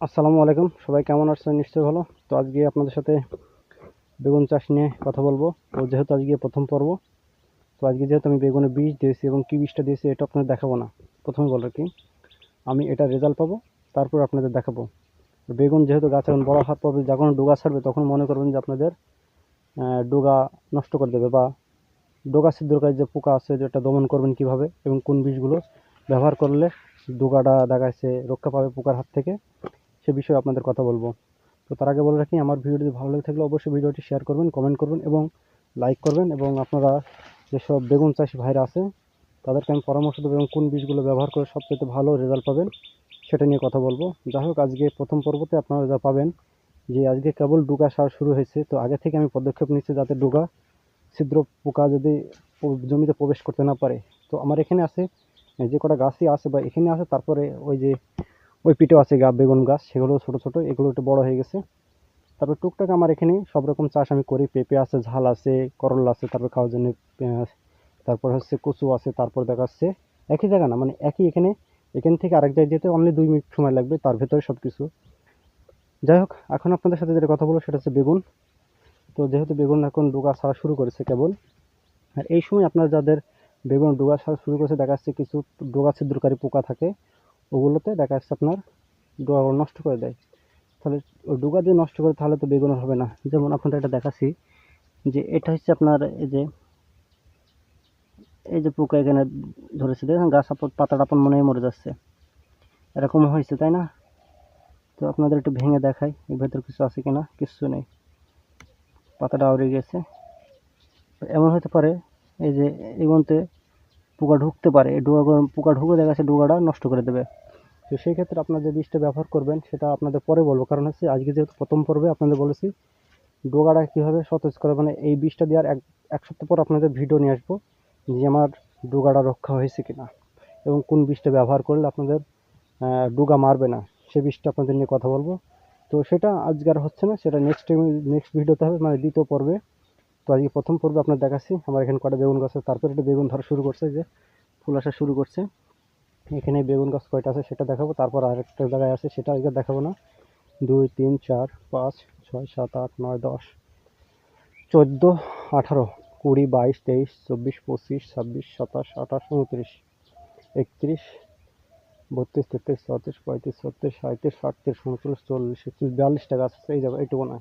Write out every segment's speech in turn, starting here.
আসসালামু আলাইকুম। সবাই কেমন আছেন? নিশ্চয়ই ভালো। তো আজকে আপনাদের সাথে বেগুন চাষ নিয়ে কথা বলব। তো যেহেতু আজকে প্রথম পর্ব, তো আজকে যেহেতু আমি বেগুনের বীজ দিয়েছি এবং কী বীজটা দিয়েছি এটা আপনাদের দেখাবো না। প্রথমে বলো কি আমি এটা রেজাল্ট পাবো, তারপর আপনাদের দেখাবো। বেগুন যেহেতু গাছ এখন বড় হাত পাবে, যখন ডোগা ছাড়বে তখন মনে করবেন যে আপনাদের ডোগা নষ্ট করে দেবে বা ডোগা ছিদ্রকারী যে পোকা আছে যেটা দমন করবেন কীভাবে এবং কোন বীজগুলো ব্যবহার করলে ডোগাটা দেখাচ্ছে রক্ষা পাবে পোকার হাত থেকে। সে বিষয়ে আপনাদের কথা বলব। তো তার আগে বলে রাখি, আমার ভিডিও যদি ভালো লাগে থাকলে অবশ্যই ভিডিওটি শেয়ার করবেন কমেন্ট করবেন এবং লাইক করবেন এবং আপনারা যেসব বেগুন চাষি ভাইরা আছে, তাদেরকে আমি পরামর্শ দেবো এবং কোন বীজগুলো ব্যবহার করে সবচেয়ে ভালো রেজাল্ট পাবেন, সেটা নিয়ে কথা বলব। যাই হোক, আজকে প্রথম পর্বতে আপনারা যা পাবেন যে আজকে কেবল ডুগা সার শুরু হয়েছে, তো আগে থেকে আমি পদক্ষেপ নিচ্ছি যাতে ডুগা ছিদ্র পোকা যদি জমিতে প্রবেশ করতে না পারে। তো আমার এখানে আছে, যে কটা গাছই আছে বা এখানে আছে, তারপরে ওই যে ওই পিঠেও আছে গা, বেগুন গাছ, সেগুলো ছোট ছোট, এগুলো একটু বড় হয়ে গেছে। তারপর টুকটাক আমার এখানে সব রকম চাষ আমি করি। পেঁপে আছে, ঝাল আছে, করলা আছে, তারপর খাওয়ার জন্য তারপর হচ্ছে কচু আছে, তারপর দেখা যাচ্ছে একই জায়গা না মানে একই এখানে, এখান থেকে আরেক জায়গায় যেতে অনলি দুই মিনিট সময় লাগবে, তার ভেতরে সব কিছু যাই হোক, এখন আপনাদের সাথে যেটা কথা বলব সেটা হচ্ছে বেগুন। তো যেহেতু বেগুন এখন ডোগা ছাড়া শুরু করেছে কেবল, আর এই সময় আপনার যাদের বেগুন ডোগা ছাড়া শুরু করেছে, দেখা যাচ্ছে কিছু ডোগা ছিদ্রকারী পোকা থাকে ওগুলোতে দেখা যাচ্ছে আপনার ডোগাগুলো নষ্ট করে দেয়। তাহলে ওই ডোগা দিয়ে নষ্ট করে তাহলে তো বেগুন হবে না। যেমন আপনাদের এটা দেখাচ্ছি যে এটা হচ্ছে আপনার এই যে এই যে পোকা এখানে ধরেছে, দেখেন গাছ আপন, পাতাটা আপন মনে মরে যাচ্ছে। এরকম হয়েছে, তাই না? তো আপনাদের একটু ভেঙে দেখাই, এর ভেতর কিছু আছে কি না কিছু নেই। পাতাটা আউড়ে গেছে। এমন হতে পারে, এই যে এগুলোতে পোকা ঢুকতে পারে, এই ডোকা পোকা ঢুকে দেখা যাচ্ছে ডোকাটা নষ্ট করে দেবে। তো সেই ক্ষেত্রে আপনারা যে বীজটা ব্যবহার করবেন, সেটা আপনাদের পরে বলব। কারণ হচ্ছে আজকে যেহেতু প্রথম পর্বে আপনাদের বলেছি, ডোগাটা কীভাবে সতেজ করে মানে এই বীজটা দেওয়ার এক এক সপ্তাহ পর আপনাদের ভিডিও নিয়ে আসব যে আমার ডোগাটা রক্ষা হয়েছে কিনা এবং কোন বীজটা ব্যবহার করলে আপনাদের ডোগা মারবে না, সে বীজটা আপনাদের নিয়ে কথা বলব। তো সেটা আজকে আর হচ্ছে না, সেটা নেক্সট টাইম নেক্সট ভিডিওতে হবে মানে দ্বিতীয় পর্বে। তো আজকে প্রথম পর্বে আপনার দেখাচ্ছি। আমার এখানে কটা বেগুন গাছ আছে। তারপরে একটা বেগুন ধরা শুরু করছে যে ফুল আসা শুরু করছে। এখানে বেগুন গাছ কয়টা আছে সেটা দেখাবো। তারপর আরেকটা জায়গায় আছে, সেটা আজকে দেখাবো না। দুই, তিন, চার, পাঁচ, ছয়, সাত, আট, নয়, দশ, চোদ্দ, আঠারো, কুড়ি, বাইশ, তেইশ, চব্বিশ, পঁচিশ, ছাব্বিশ, সাতাশ, আঠাশ, উনত্রিশ, একত্রিশ, বত্রিশ, তেত্রিশ, চৌত্রিশ, পঁয়ত্রিশ, ছত্রিশ সাঁত্রিশ আটত্রিশ, উনচল্লিশ, চল্লিশ, একচল্লিশ, বিয়াল্লিশটা গাছ আছে। এই যাবে এইটুকু না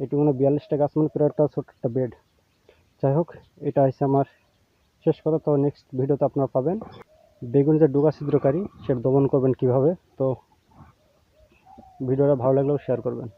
এইটুকু মানে বিয়াল্লিশটা গাছ মানে প্রায় একটা ছোট একটা বেড যাই হোক, এটা আছে আমার শেষ কথা। তো নেক্সট ভিডিওতে আপনারা পাবেন বেগুন যে ডুগা ছিদ্রকারী, সেটা দমন করবেন কীভাবে। তো ভিডিওটা ভালো লাগলেও শেয়ার করবেন।